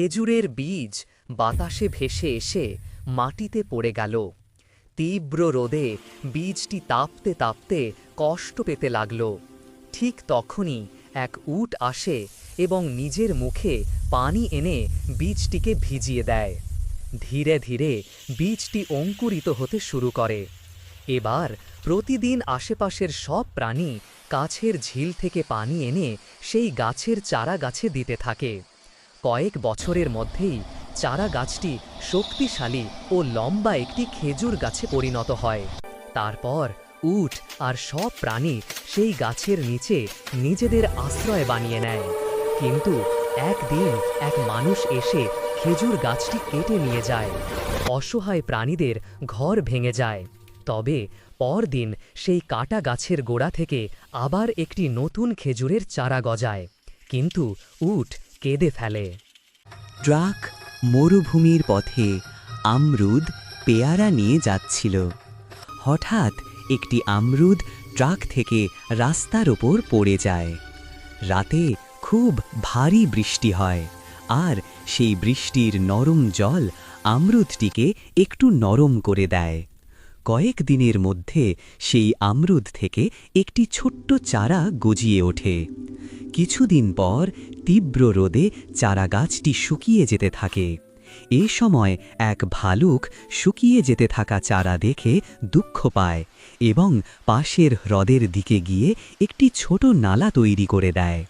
খেজুরের বীজ বাতাসে ভেসে এসে মাটিতে পড়ে গেল। তীব্র রোদে বীজটি তাপতে তাপতে কষ্ট পেতে লাগল। ঠিক তখনই এক উট আসে এবং নিজের মুখে পানি এনে বীজটিকে ভিজিয়ে দেয়। ধীরে ধীরে বীজটি অঙ্কুরিত হতে শুরু করে। এবার প্রতিদিন আশেপাশের সব প্রাণী কাছের ঝিল থেকে পানি এনে সেই গাছের চারা গাছে দিতে থাকে। কয়েক বছরের মধ্যেই চারা গাছটি শক্তিশালী ও লম্বা একটি খেজুর গাছে পরিণত হয়। তারপর উট আর সব প্রাণী সেই গাছের নিচে নিজেদের আশ্রয় বানিয়ে নেয়। কিন্তু একদিন এক মানুষ এসে খেজুর গাছটি কেটে নিয়ে যায়। অসহায় প্রাণীদের ঘর ভেঙে যায়। তবে পরদিন সেই কাটা গাছের গোড়া থেকে আবার একটি নতুন খেজুরের চারা গজায়। কিন্তু উট কেঁদে ফেলে। ট্রাক মরুভূমির পথে আমরুদ পেয়ারা নিয়ে যাচ্ছিল। হঠাৎ একটি আমরুদ ট্রাক থেকে রাস্তার ওপর পড়ে যায়। রাতে খুব ভারী বৃষ্টি হয় আর সেই বৃষ্টির নরম জল আমরুদটিকে একটু নরম করে দেয়। কয়েক দিনের মধ্যে সেই আমরুদ থেকে একটি ছোট্ট চারা গজিয়ে ওঠে। কিছুদিন পর তীব্র রোদে চারাগাছটি শুকিয়ে যেতে থাকে। এ সময় এক ভালুক শুকিয়ে যেতে থাকা চারা দেখে দুঃখ পায় এবং পাশের হ্রদের দিকে গিয়ে একটি ছোট নালা তৈরি করে দেয়।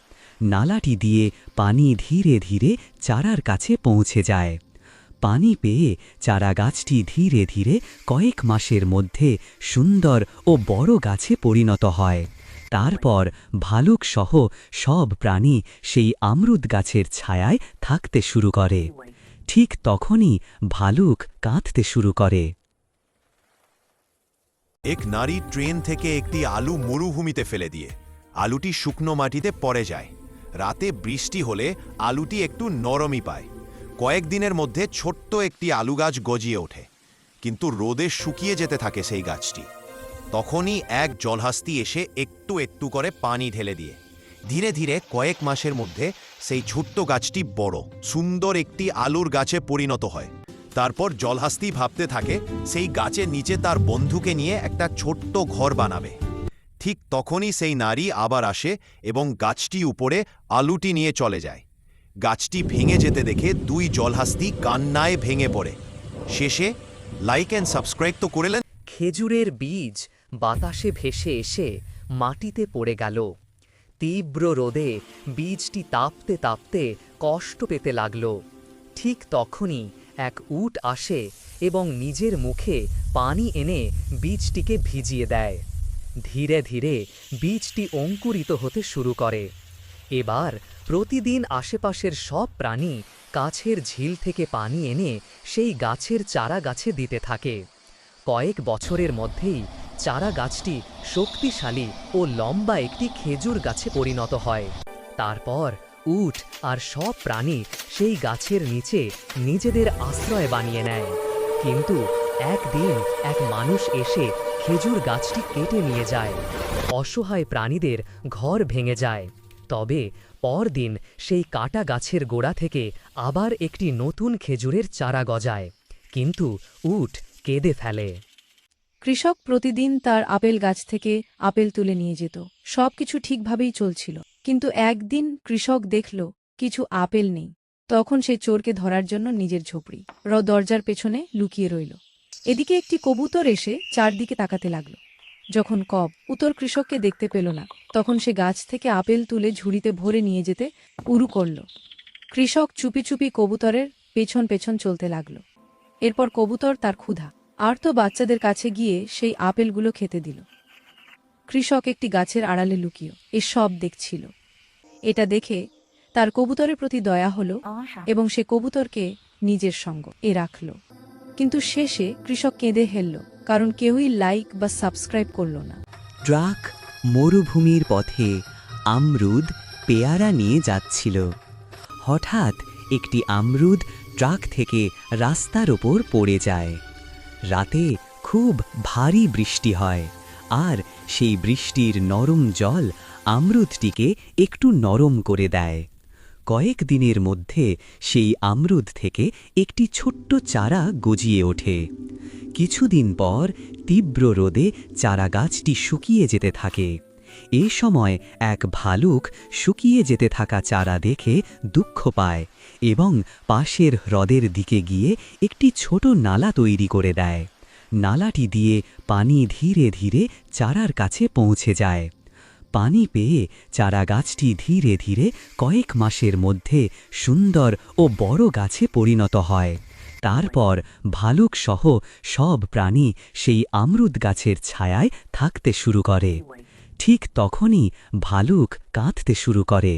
নালাটি দিয়ে পানি ধীরে ধীরে চারার কাছে পৌঁছে যায়। পানি পেয়ে চারাগাছটি ধীরে ধীরে কয়েক মাসের মধ্যে সুন্দর ও বড় গাছে পরিণত হয়। তারপর ভালুক সহ সব প্রাণী সেই আমরুদ গাছের ছায়ায় থাকতে শুরু করে। ঠিক তখনই ভালুক কাঁদতে শুরু করে। এক নারী ট্রেন থেকে একটি আলু মরুভূমিতে ফেলে দিয়ে। আলুটি শুকনো মাটিতে পড়ে যায়। রাতে বৃষ্টি হলে আলুটি একটু নরমই পায়। কয়েকদিনের মধ্যে ছোট্ট একটি আলু গাছ গজিয়ে ওঠে। কিন্তু রোদে শুকিয়ে যেতে থাকে সেই গাছটি। তখনই এক জলহাস্তি এসে একটু একটু করে পানি ঢেলে দিয়ে। ধীরে ধীরে কয়েক মাসের মধ্যে সেই ছোট্ট গাছটি বড়, সুন্দর একটি আলুর গাছে পরিণত হয়। তারপর জলহাস্তি ভাবতে থাকে, সেই গাছের নিচে তার বন্ধুকে নিয়ে একটা ছোট্ট ঘর বানাবে। ঠিক তখনই সেই নারী আবার আসে এবং গাছটি উপরে আলুটি নিয়ে চলে যায়। গাছটি ভেঙে যেতে দেখে দুই জলহাস্তি কান্নায় ভেঙে পড়ে। শেষে লাইক অ্যান্ড সাবস্ক্রাইব তো করলেন খেজুরের বীজ বাতাসে ভেসে এসে মাটিতে পড়ে গেল। তীব্র রোদে বীজটি তাপতে তাপতে কষ্ট পেতে লাগল। ঠিক তখনই এক উট আসে এবং নিজের মুখে পানি এনে বীজটিকে ভিজিয়ে দেয়। ধীরে ধীরে বীজটি অঙ্কুরিত হতে শুরু করে। এবার প্রতিদিন আশেপাশের সব প্রাণী কাছের ঝিল থেকে পানি এনে সেই গাছের চারা গাছে দিতে থাকে। কয়েক বছরের মধ্যেই চারা গাছটি শক্তিশালী ও লম্বা একটি খেজুর গাছে পরিণত হয়। তারপর উট আর সব প্রাণী সেই গাছের নিচে নিজেদের আশ্রয় বানিয়ে নেয়। কিন্তু একদিন এক মানুষ এসে খেজুর গাছটি কেটে নিয়ে যায়। অসহায় প্রাণীদের ঘর ভেঙে যায়। তবে পরদিন সেই কাটা গাছের গোড়া থেকে আবার একটি নতুন খেজুরের চারা গজায়। কিন্তু উট কেঁদে ফেলে। কৃষক প্রতিদিন তার আপেল গাছ থেকে আপেল তুলে নিয়ে যেত। সবকিছু ঠিকভাবেই চলছিল। কিন্তু একদিন কৃষক দেখল, কিছু আপেল নেই। তখন সে চোরকে ধরার জন্য নিজের ঝোপড়ি, র দরজার পেছনে লুকিয়ে রইল। এদিকে একটি কবুতর এসে চারদিকে তাকাতে লাগল। যখন কব উত্তর কৃষককে দেখতে পেল না, তখন সে গাছ থেকে আপেল তুলে ঝুড়িতে ভরে নিয়ে যেতে উরু করল। কৃষক চুপি চুপি কবুতরের পেছন পেছন চলতে লাগল। এরপর কবুতর তার ক্ষুধা আর তো বাচ্চাদের কাছে গিয়ে সেই আপেলগুলো খেতে দিল। কৃষক একটি গাছের আড়ালে লুকিয়ে এ সব দেখছিল। এটা দেখে তার কবুতরের প্রতি দয়া হলো এবং সে কবুতরকে নিজের সঙ্গ এ রাখল। কিন্তু শেষে কৃষক কেঁদে হেলল কারণ কেউই লাইক বা সাবস্ক্রাইব করল না। ড্রাক মরুভূমির পথে আমরুদ পেয়ারা নিয়ে যাচ্ছিল। হঠাৎ একটি আমরুদ ট্রাক থেকে রাস্তার ওপর পড়ে যায়। রাতে খুব ভারী বৃষ্টি হয়। আর সেই বৃষ্টির নরম জল আমরুদটিকে একটু নরম করে দেয়। কয়েক দিনের মধ্যে সেই আমরুদ থেকে একটি ছোট্ট চারা গজিয়ে ওঠে। কিছুদিন পর তীব্র রোদে চারা গাছটি শুকিয়ে যেতে থাকে। এ সময় এক ভালুক শুকিয়ে যেতে থাকা চারা দেখে দুঃখ পায় এবং পাশের হ্রদের দিকে গিয়ে একটি ছোট নালা তৈরি করে দেয়। নালাটি দিয়ে পানি ধীরে ধীরে চারার কাছে পৌঁছে যায়। পানি পেয়ে চারা গাছটি ধীরে ধীরে কয়েক মাসের মধ্যে সুন্দর ও বড় গাছে পরিণত হয়। তারপর ভালুক সহ সব প্রাণী সেই আমরুদ গাছের ছায়ায় থাকতে শুরু করে। ঠিক তখনই ভালুক কাঁদতে শুরু করে।